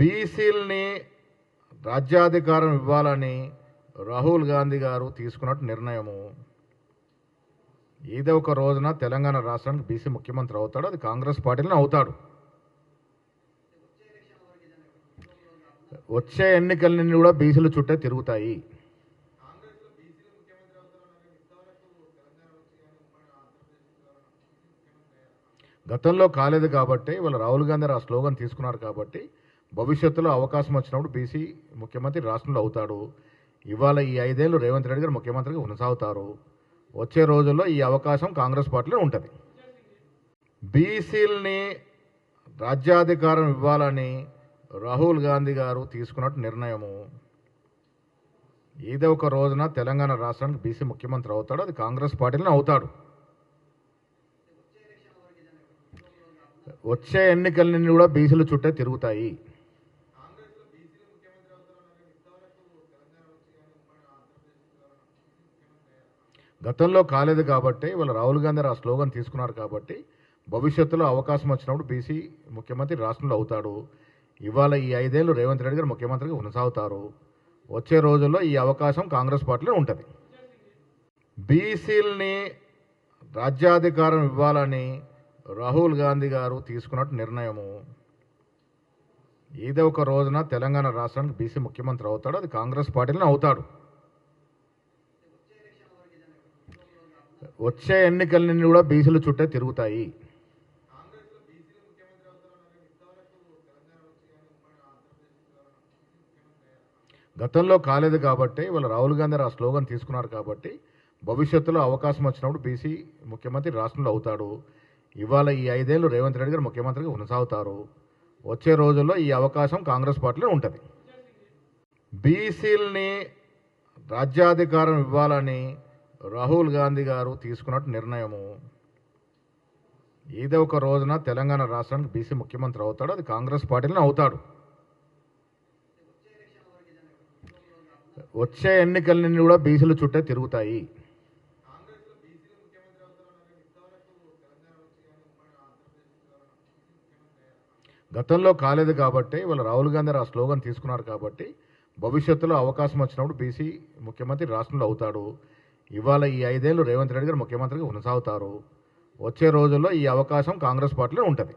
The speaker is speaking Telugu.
బీసీలని రాజ్యాధికారం ఇవ్వాలని రాహుల్ గాంధీ గారు తీసుకున్నట్టు నిర్ణయము. ఏదో ఒక రోజున తెలంగాణ రాష్ట్రానికి బీసీ ముఖ్యమంత్రి అవుతాడు అది కాంగ్రెస్ పార్టీలోనే అవుతాడు. వచ్చే ఎన్నికలన్నీ కూడా బీసీల చుట్టే తిరుగుతాయి. గతంలో కాలేదు కాబట్టి వాళ్ళు రాహుల్ గాంధీ ఆ స్లోగన్ తీసుకున్నారు కాబట్టి భవిష్యత్తులో అవకాశం వచ్చినప్పుడు బీసీ ముఖ్యమంత్రి రాష్ట్రంలో అవుతాడు. ఇవాళ ఈ ఐదేళ్ళు రేవంత్ రెడ్డి గారు ముఖ్యమంత్రిగా కొనసాగుతారు. వచ్చే రోజుల్లో ఈ అవకాశం కాంగ్రెస్ పార్టీలో ఉంటుంది. బీసీలని రాజ్యాధికారం ఇవ్వాలని రాహుల్ గాంధీ గారు తీసుకున్నట్టు నిర్ణయము. ఏదో ఒక రోజున తెలంగాణ రాష్ట్రానికి బీసీ ముఖ్యమంత్రి అవుతాడు. అది కాంగ్రెస్ పార్టీలోనే అవుతాడు. వచ్చే ఎన్నికలన్నీ కూడా బీసీల చుట్టే తిరుగుతాయి. గతంలో కాలేదు కాబట్టి వాళ్ళు రాహుల్ గాంధీ ఆ స్లోగన్ తీసుకున్నారు కాబట్టి భవిష్యత్తులో అవకాశం వచ్చినప్పుడు బీసీ ముఖ్యమంత్రి రాష్ట్రంలో అవుతాడు. ఇవాళ ఈ ఐదేళ్ళు రేవంత్ రెడ్డి గారు ముఖ్యమంత్రిగా కొనసాగుతారు. వచ్చే రోజుల్లో ఈ అవకాశం కాంగ్రెస్ పార్టీలో ఉంటుంది. బీసీలని రాజ్యాధికారం ఇవ్వాలని రాహుల్ గాంధీ గారు తీసుకున్నట్టు నిర్ణయము. ఏదో ఒక రోజున తెలంగాణ రాష్ట్రానికి బీసీ ముఖ్యమంత్రి అవుతాడు అది కాంగ్రెస్ పార్టీలోనే అవుతాడు. వచ్చే ఎన్నికలన్నీ కూడా బీసీల చుట్టే తిరుగుతాయి. గతంలో కాలేదు కాబట్టి వాళ్ళు రాహుల్ గాంధీ ఆ స్లోగన్ తీసుకున్నారు కాబట్టి భవిష్యత్తులో అవకాశం వచ్చినప్పుడు బీసీ ముఖ్యమంత్రి రాష్ట్రంలో అవుతాడు. ఇవాళ ఈ ఐదేళ్ళు రేవంత్ రెడ్డి గారు ముఖ్యమంత్రిగా కొనసాగుతారు. వచ్చే రోజుల్లో ఈ అవకాశం కాంగ్రెస్ పార్టీలో ఉంటుంది. బీసీలని రాజ్యాధికారం ఇవ్వాలని రాహుల్ గాంధీ గారు తీసుకున్నట్టు నిర్ణయము. ఏదో ఒక రోజున తెలంగాణ రాష్ట్రానికి బీసీ ముఖ్యమంత్రి అవుతాడు అది కాంగ్రెస్ పార్టీలోనే అవుతాడు. వచ్చే ఎన్నికలన్నీ కూడా బీసీల చుట్టే తిరుగుతాయి. గతంలో కాలేదు కాబట్టి వాళ్ళు రాహుల్ గాంధీ ఆ స్లోగన్ తీసుకున్నారు కాబట్టి భవిష్యత్తులో అవకాశం వచ్చినప్పుడు బీసీ ముఖ్యమంత్రి రాష్ట్రంలో అవుతాడు. ఇవాళ ఈ ఐదేళ్ళు రేవంత్ రెడ్డి గారు ముఖ్యమంత్రిగా కొనసాగుతారు. వచ్చే రోజుల్లో ఈ అవకాశం కాంగ్రెస్ పార్టీలో ఉంటుంది.